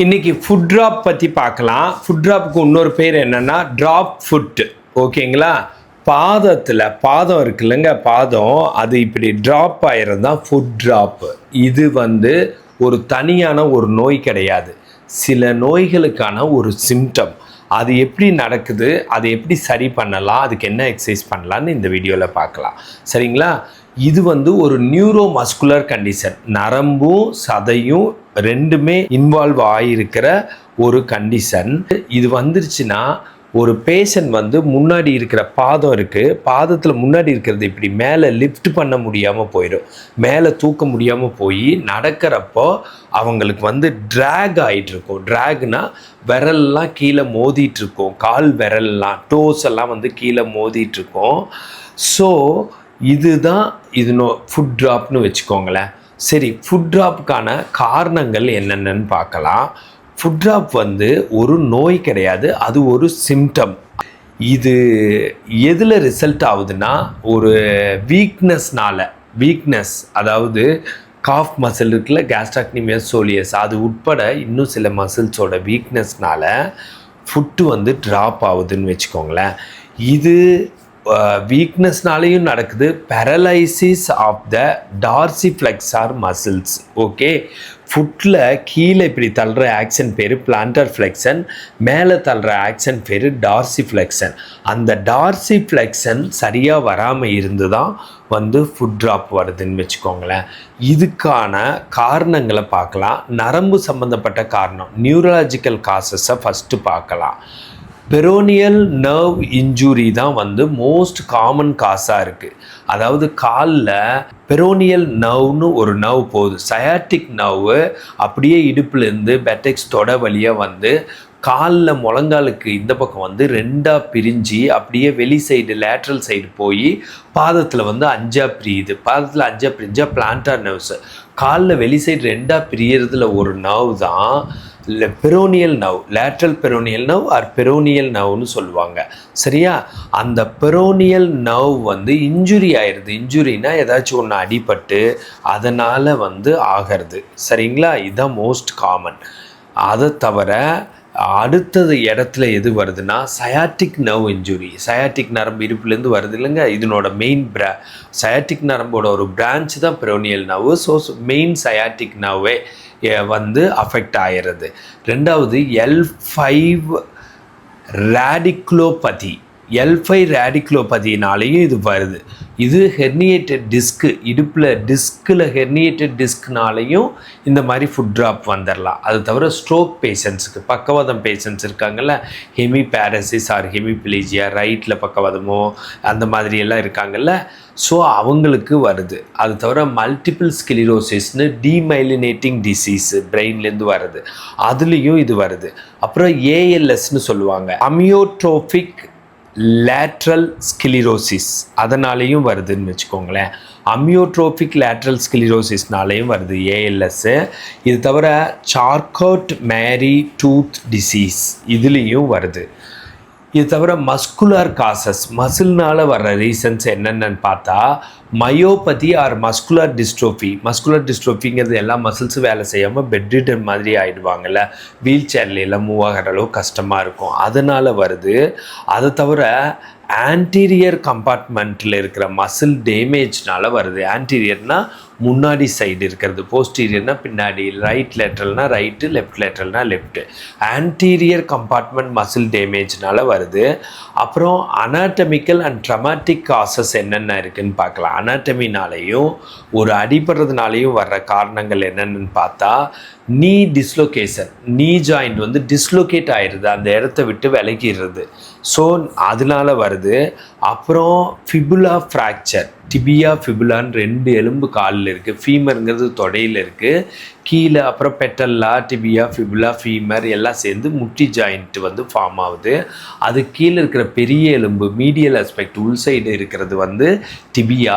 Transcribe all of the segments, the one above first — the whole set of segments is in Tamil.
இன்னைக்கு ஃபுட் ட்ராப் பற்றி பார்க்கலாம். ஃபுட் ட்ராப்புக்கு இன்னொரு பேர் என்னன்னா ட்ராப் ஃபுட் ஓகேங்களா? பாதத்தில் பாதம் இருக்குல்லங்க பாதம். அது இப்படி ட்ராப் ஆகிறது தான் ஃபுட் ட்ராப்பு இது வந்து ஒரு தனியான ஒரு நோய் கிடையாது. சில நோய்களுக்கான ஒரு சிம்டம் அது எப்படி நடக்குது அதை எப்படி சரி பண்ணலாம் அதுக்கு என்ன எக்ஸசைஸ் பண்ணலான்னு இந்த வீடியோவில் பார்க்கலாம். சரிங்களா? இது வந்து ஒரு நியூரோ மஸ்குலர் கண்டிஷன் நரம்பும் சதையும் ரெண்டுமே இன்வால்வ் ஆகியிருக்கிற ஒரு கண்டிஷன் இது வந்துருச்சுன்னா ஒரு பேஷண்ட் வந்து முன்னாடி இருக்கிற பாதம் இருக்குது பாதத்தில் முன்னாடி இருக்கிறது இப்படி மேலே லிஃப்ட் பண்ண முடியாமல் போயிடும். மேலே தூக்க முடியாமல் போய் நடக்கிறப்போ அவங்களுக்கு வந்து ட்ராக் ஆகிட்டுருக்கும் ட்ராக்னால் ட்ராக்னா விரல்லாம் கீழே மோதிட்டுருக்கும். கால் விரல்லாம் டோஸ் எல்லாம் வந்து கீழே மோதிட்டுருக்கும். ஸோ இதுதான் இது நோ ஃபுட் ட்ராப்னு வச்சுக்கோங்களேன். சரி ஃபுட் ட்ராப்புக்கான காரணங்கள் என்னென்னன்னு பார்க்கலாம். ஃபுட் ட்ராப் வந்து ஒரு நோய் கிடையாது அது ஒரு சிம்டம் இது எதில் ரிசல்ட் ஆகுதுன்னா ஒரு வீக்னஸ்னால வீக்னஸ் அதாவது காஃப் மசில் இருக்குல்ல கேஸ்ட்ராக்னிமியஸ் சோலியஸ் அது உட்பட இன்னும் சில மசில்ஸோட வீக்னஸ்னால ஃபுட்டு வந்து ட்ராப் ஆகுதுன்னு வச்சுக்கோங்களேன். இது வீக்னஸ்னாலையும் நடக்குது. Paralysis of the dorsi flexor muscles okay ஃபுட்டில் கீழே இப்படி தள்ளுற ஆக்ஷன் பேர் பிளான்டர் ஃப்ளெக்ஷன் மேலே தள்ளுற ஆக்ஷன் பேர் டார்சி ஃப்ளெக்ஷன் அந்த டார்சி ஃப்ளெக்ஷன் சரியாக வராமல் இருந்து தான் வந்து ஃபுட் ட்ராப் வருதுன்னு வச்சுக்கோங்களேன். இதுக்கான காரணங்களை பார்க்கலாம். நரம்பு சம்மந்தப்பட்ட காரணம். நியூரலாஜிக்கல் காசஸை ஃபஸ்ட்டு பார்க்கலாம். பெரோனியல் நர்வ் இன்ஜுரி தான் வந்து மோஸ்ட் காமன் காசாக இருக்குது அதாவது காலில் பெரோனியல் நவ்னு ஒரு நர்வ் போகுது. சயாட்டிக் நர்வு அப்படியே இடுப்புலேருந்து பெட்டெக்ஸ் தொட வழியாக வந்து காலில் முழங்காலுக்கு இந்த பக்கம் வந்து ரெண்டாக பிரிஞ்சு அப்படியே வெளி சைடு லேட்ரல் சைடு போய் பாதத்தில் வந்து அஞ்சா பிரியுது. பாதத்தில் அஞ்சா பிரிஞ்சால் பிளான்டார் நர்வ்ஸ் காலில் வெளி சைடு ரெண்டாக பிரியறதுல ஒரு நர்வ் தான் peroneal nerve lateral peroneal nerve or peroneal நவ்னு சொல்லுவாங்க. சரியா? அந்த பெரோனியல் நவ் வந்து இன்ஜுரி ஆயிடுது இன்ஜுரினா ஏதாச்சும் ஒன்று அடிபட்டு அதனால் வந்து ஆகிறது. சரிங்களா? இதுதான் மோஸ்ட் காமன் அதை தவிர அடுத்தது இடத்துல எது வருதுன்னா சயாட்டிக் நர்வ் இன்ஜுரி சயாட்டிக் நரம்பு இருப்புலேருந்து வருது இல்லைங்க? இதனோட மெயின் பிரா சயாட்டிக் நரம்போட ஒரு பிரான்ச் தான் peroneal nerve so main sciatic நர்வே வந்து அஃபெக்ட் ஆயிடுறது. ரெண்டாவது L five radiculopathy L five இது வருது. இது ஹெர்னியேட்டட் டிஸ்க்கு இடுப்பில் டிஸ்கில் ஹெர்னியேட்டட் டிஸ்க்னாலையும் இந்த மாதிரி ஃபுட் ட்ராப் வந்துடலாம் அது தவிர ஸ்ட்ரோக் பேஷண்ட்ஸுக்கு பக்கவாதம் பேஷண்ட்ஸ் இருக்காங்கல்ல ஹெமி பேரசிஸ் ஆர் ஹெமிபிளேஜியா ரைட்டில் பக்கவாதமோ அந்த மாதிரி எல்லாம் இருக்காங்கல்ல ஸோ அவங்களுக்கு வருது. அது தவிர மல்டிபிள் ஸ்கிலிரோசிஸ்னு டீமைலினேட்டிங் டிசீஸ் பிரெயின்லேருந்து வருது. அதுலேயும் இது வருது. அப்புறம் ஏஎல்எஸ்னு சொல்லுவாங்க. அமியோட்ரோஃபிக் லேட்ரல் ஸ்கிலிரோசிஸ் அதனாலேயும் வருதுன்னு வச்சுக்கோங்களேன். அம்யோட்ரோபிக் லேட்ரல் ஸ்கிலிரோசிஸ்னாலேயும் வருது ஏஎல்எஸ்ஸு இது தவிர சார்கோட் மேரி டூத் டிசீஸ் இதுலேயும் வருது. இது தவிர மஸ்குலர் காசஸ் மசில்னால் வர்ற ரீசன்ஸ் என்னென்னு பார்த்தா myopathy or muscular dystrophy muscular டிஸ்ட்ரோஃபிங்கிறது எல்லா மசில்ஸும் வேலை செய்யாமல் பெட்ரிட்டன் மாதிரி ஆகிடுவாங்கல்ல வீல் சேர்ல எல்லாம் மூவ் ஆகிற அளவு கஷ்டமாக இருக்கும். அதனால் வருது. அதை தவிர ஆன்டீரியர் கம்பார்ட்மெண்ட்டில் இருக்கிற மசில் டேமேஜ்னால வருது. ஆன்டீரியர்னால் முன்னாடி சைடு இருக்கிறது. போஸ்டீரியர்னா பின்னாடி ரைட் லேட்ரல்னா ரைட்டு லெஃப்ட் லேட்ரல்னா லெஃப்ட்டு ஆன்டீரியர் கம்பார்ட்மெண்ட் மசில் டேமேஜ்னால வருது. அப்புறம் அனாட்டமிக்கல் அண்ட் ட்ரமாட்டிக் காசஸ் என்னென்ன இருக்குன்னு பார்க்கலாம். அனாட்டமினாலையும் ஒரு அடிபடுறதுனாலையும் வர்ற காரணங்கள் என்னென்னு பார்த்தா நீ டிஸ்லொகேஷன் நீ ஜாயிண்ட் வந்து டிஸ்லொகேட் ஆயிடுது அந்த இடத்த விட்டு விலகிடுறது. ஸோ அதனால வருது. அப்புறம் ஃபிபுலா ஃப்ராக்சர் டிபியா ஃபிபுலான்னு ரெண்டு எலும்பு காலில் இருக்குது ஃபீமருங்கிறது தொடையில் இருக்குது கீழே அப்புறம் பெட்டல்லா டிபியா ஃபிபுலா ஃபீமர் எல்லாம் சேர்ந்து முட்டி ஜாயிண்ட் வந்து ஃபார்ம் ஆகுது. அது கீழே இருக்கிற பெரிய எலும்பு மீடியல் அஸ்பெக்ட் உள் சைடு இருக்கிறது வந்து டிபியா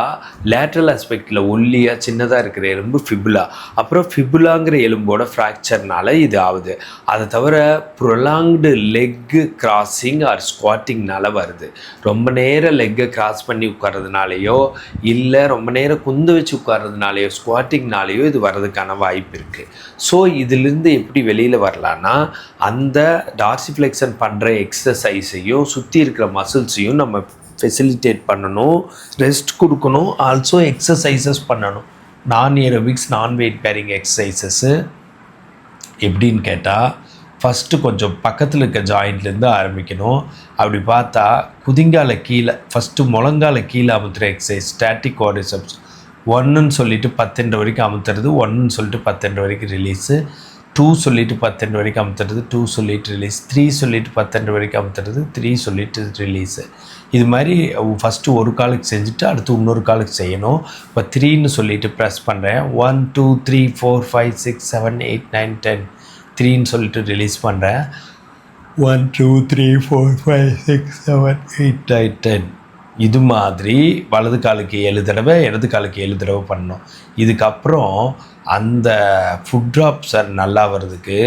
லேட்ரல் அஸ்பெக்டில் ஒல்லியாக சின்னதாக இருக்கிற எலும்பு ஃபிபுலா அப்புறம் ஃபிபுலாங்கிற எலும்போட ஃப்ராக்சர்னால இது ஆகுது. அதை தவிர ப்ரொலாங்டு லெக்கு கிராசிங் ஆர் ஸ்குவாட்டிங்னால வருது. ரொம்ப நேரம் லெக்கை கிராஸ் பண்ணி உட்கார்றதுனாலையோ இல்லை ரொம்ப நேரம் குந்து வச்சு உட்கார்றதுனாலையோ ஸ்குவாட்டிங்னாலேயோ இது வர்றதுக்கான வாய்ப்பு இருக்குது ஸோ இதிலிருந்து எப்படி வெளியில் வரலான்னா அந்த டார்சிஃப்ளெக்ஷன் பண்ணுற எக்ஸசைஸையும் சுற்றி இருக்கிற மசில்ஸையும் நம்ம ஃபெசிலிட்டேட் பண்ணணும் ரெஸ்ட் கொடுக்கணும் ஆல்சோ எக்ஸசைசஸ் பண்ணணும். நான் ஏரோபிக்ஸ் நான் வெயிட் பேரிங் எக்ஸசைசஸ்ஸு எப்படின்னு கேட்டால் ஃபஸ்ட்டு கொஞ்சம் பக்கத்தில் இருக்க ஜாயிண்ட்லேருந்து ஆரம்பிக்கணும். அப்படி பார்த்தா குதிங்கால கீழே ஃபஸ்ட்டு முழங்கால கீழே அமுத்துகிற எக்ஸசைஸ் ஸ்டாட்டிக் கோடிசப்ஸ் ஒன்றுன்னு சொல்லிட்டு பத்தெண்டு வரைக்கும் அமுத்துறது ஒன்றுன்னு சொல்லிட்டு பத்தெண்டு வரைக்கும் ரிலீஸு டூ சொல்லிவிட்டு பத்தெண்டு வரைக்கும் அமுத்துறது டூ சொல்லிவிட்டு ரிலீஸ் த்ரீ சொல்லிட்டு பத்தெண்டு வரைக்கும் அமுத்துறது த்ரீ சொல்லிட்டு ரிலீஸு இது மாதிரி ஃபஸ்ட்டு ஒரு காலுக்கு செஞ்சுட்டு அடுத்து இன்னொரு காலுக்கு செய்யணும். இப்போ த்ரீன்னு சொல்லிவிட்டு ப்ரெஸ் பண்ணுறேன் one two three four five six seven eight nine ten த்ரீன்னு சொல்லிட்டு ரிலீஸ் பண்ணுறேன் one two three four five six seven eight nine ten இது மாதிரி வலது காலுக்கு ஏழு தடவை இடது காலுக்கு ஏழு தடவை பண்ணணும் இதுக்கப்புறம் அந்த ஃபுட் ட்ராப்ஸை நல்லா வர்றதுக்கு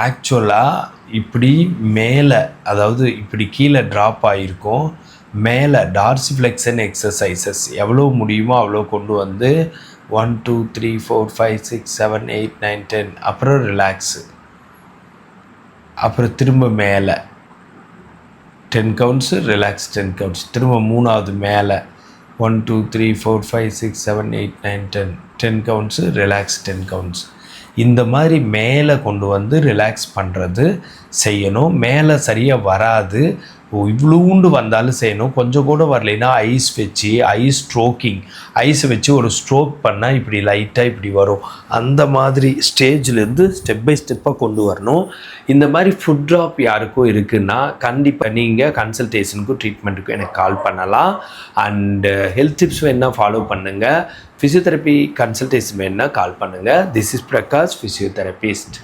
ஆக்சுவலாக இப்படி மேலே அதாவது இப்படி கீழே ட்ராப் ஆகிருக்கும் மேலே டார்சிஃப்ளெக்ஷன் எக்ஸசைசஸ் எவ்வளோ முடியுமோ அவ்வளோ கொண்டு வந்து one two three four five six seven eight nine ten அப்புறம் ரிலாக்ஸு அப்புறம் திரும்ப மேலே. Ten counts relax ten counts திரும்ப மூணாவது மேலே. One two three four five six seven eight nine ten ten counts relax ten counts இந்த மாதிரி மேலே கொண்டு வந்து ரிலாக்ஸ் பண்ணுறது செய்யணும். மேலே சரியாக வராது. இவ்வளோண்டு வந்தாலும் செய்யணும் கொஞ்சம் கூட வரலைன்னா ஐஸ் வச்சு ஐஸ் ஸ்ட்ரோக்கிங் ஐஸை வச்சு ஒரு ஸ்ட்ரோக் பண்ணால் இப்படி லைட்டாக இப்படி வரும். அந்த மாதிரி ஸ்டேஜ்லேருந்து ஸ்டெப் பை ஸ்டெப்பாக கொண்டு வரணும். இந்த மாதிரி ஃபுட் ட்ராப் யாருக்கும் இருக்குன்னா கண்டிப்பாக நீங்கள் கன்சல்டேஷனுக்கும் ட்ரீட்மெண்ட்டுக்கும் எனக்கு கால் பண்ணலாம். அண்டு ஹெல்த் டிப்ஸ் வேணால் ஃபாலோ பண்ணுங்கள் ஃபிசியோதெரப்பி கன்சல்டேஷன் வேணால் கால் பண்ணுங்கள் திஸ் இஸ் பிரகாஷ் ஃபிசியோதெரபிஸ்ட்